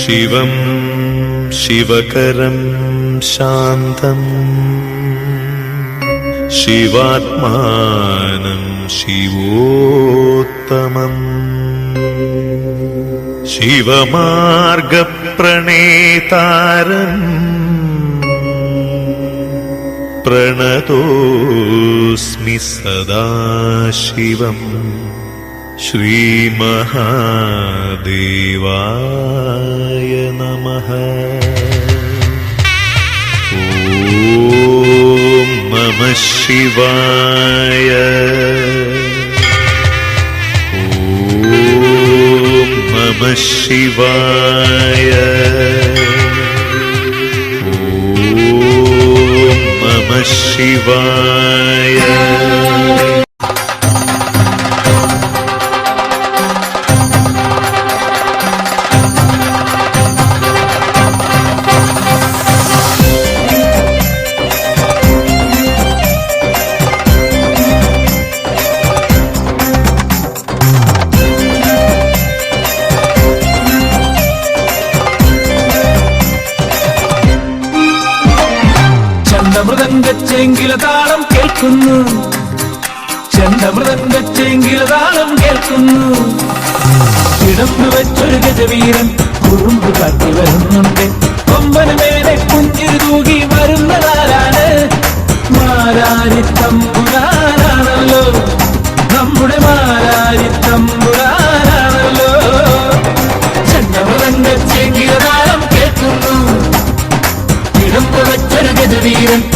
शिवम् शिवकरं शान्तम् शिवात्मानं शिवोत्तमम् शिवमार्गप्रणेतारम् प्रणतोऽस्मि सदा शिवम् श्रीमहादेवाय नमः। ॐ नमः शिवाय। ॐ नमः शिवाय। ॐ नमः शिवाय ചണ്ടമൃതങ്കച്ചെങ്കില താളം കേൾക്കുന്നു. ചണ്ടമൃതങ്കച്ചെങ്കില താളം കേൾക്കുന്നു. കിടന്നു വെച്ചൊരു ഗജവീരൻ കുറുമ്പ് കാട്ടി വരുന്നുണ്ട്. കൊമ്പന് മേലെ പുഞ്ചിരി തൂകി വരുന്നതാരാണ് മാരാരി തമ്പുരാനാണല്ലോ. നമ്മുടെ മാരാരി തമ്പുരാനാണല്ലോ. ചണ്ടമൃതങ്കച്ചെങ്കില ഗജവീരൻ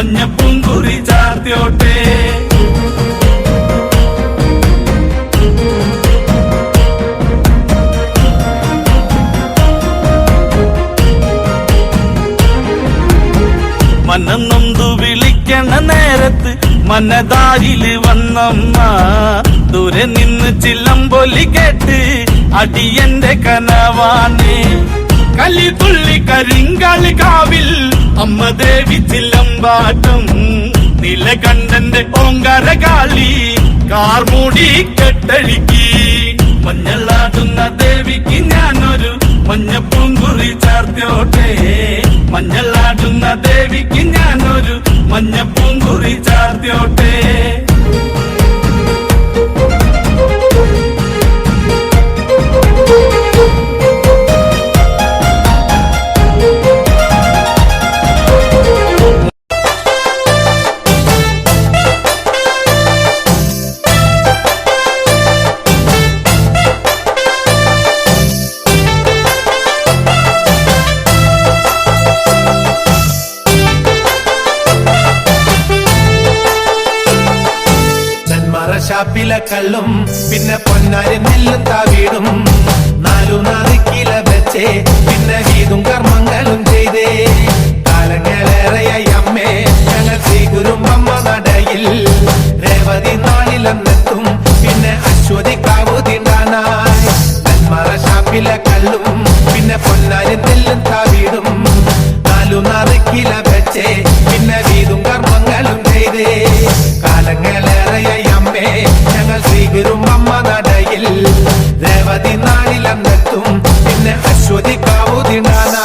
ഞാനൊരു മഞ്ഞപ്പൂങ്കുറി ചാർത്തിയോട്ടെ. മനന്നൊന്തു വിളിക്കണ നേരത്ത് മനതാരിൽ വന്നമ്മ. ദൂരെ നിന്ന് ചില്ലം പൊലി കേട്ട് അടിയന്റെ കനവാണ്. കലി തുള്ളി കരിങ്കാളി കാവിൽ അമ്മ ദേവി ചില്ലമ്പാട്ടം നില കണ്ടന്റെ ഓങ്കാര കാളി കാർമൂടി കെട്ടഴുക്കി. മഞ്ഞളാടുന്ന ദേവിക്ക് ഞാനൊരു മഞ്ഞപ്പൂങ്കുറി ചേർത്തോട്ടെ മഞ്ഞളാടുന്ന ദേവിക്ക് ഞാനൊരു പിലക്കള്ളും പിന്നെ പൊന്നാരി നെല്ലും താവീടും. നാലു നാദിക്കില വെച്ചേ. പിന്നെ വീതും കർമ്മങ്ങളും ചെയ്തേ. കാലങ്ങളേറെയായി അമ്മേ ഞങ്ങൾ ശ്രീകുരുമ്പമ്മ നടയിൽ. രേവതി നാളിലെന്നെത്തും പിന്നെ അശ്വതി കാവു തിണ്ടാനായി. തന്മറ ഷാപ്പിലെ കള്ളും. പിന്നെ പൊന്നാരി നെല്ലും താവീടും. നാലു നാദിക്കില വെച്ചേ. പിന്നെ വീതും കർമ്മങ്ങളും ചെയ്തേ. കാലങ്ങളേറെയായി അമ്മേ തിരുമമ്മ നടയിൽ. രേവതി നാളിലെന്നെത്തും പിന്നെ അശ്വതി കാവുതിണാനാ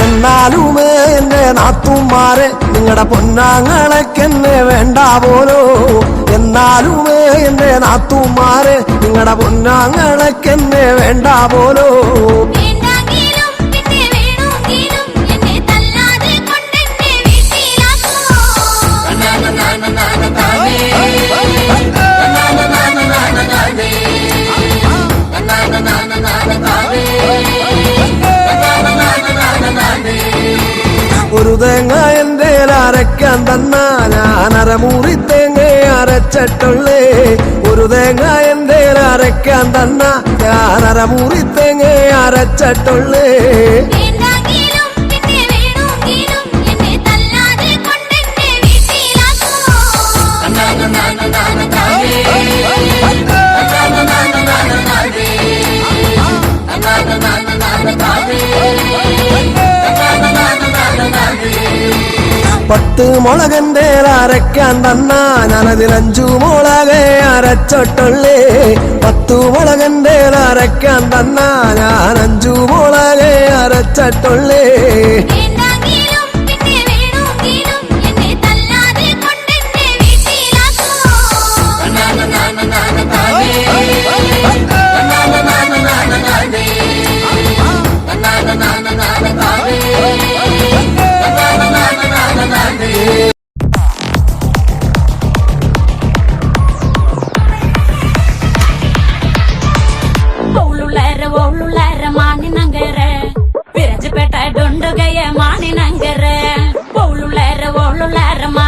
എന്നാലുമേ എന്റെ നാത്തുമാരെ നിങ്ങളുടെ പൊന്നാങ്ങളൊക്കെന്നെ വേണ്ട പോലോ എന്നാലുമേ എന്റെ നാത്തുമാരെ നിങ്ങളുടെ പൊന്നാങ്ങളൊക്കെന്നെ വേണ്ട പോലോ അരയ്ക്കാൻ തന്ന ഞാൻ തേങ്ങ അരച്ചിട്ടുള്ളേ. ഒരു തേങ്ങ എന്റെ അരയ്ക്കാൻ തന്ന ഞാൻ അരമുറി തേങ്ങ അരച്ചിട്ടുള്ളേ. പത്ത് മുളകന്റെ അരയ്ക്കാൻ തന്ന ഞാനതിൽ അഞ്ചു മുളകെ അരച്ചിട്ടുള്ളേ. പത്തു മുളകന്റെ അരയ്ക്കാൻ തന്ന ഞാൻ അഞ്ചു മുളകെ അരച്ചിട്ടുള്ളേ. டொண்டுகைய மானி நங்கற பவுலுள்ளார ஓளுள்ளாரமா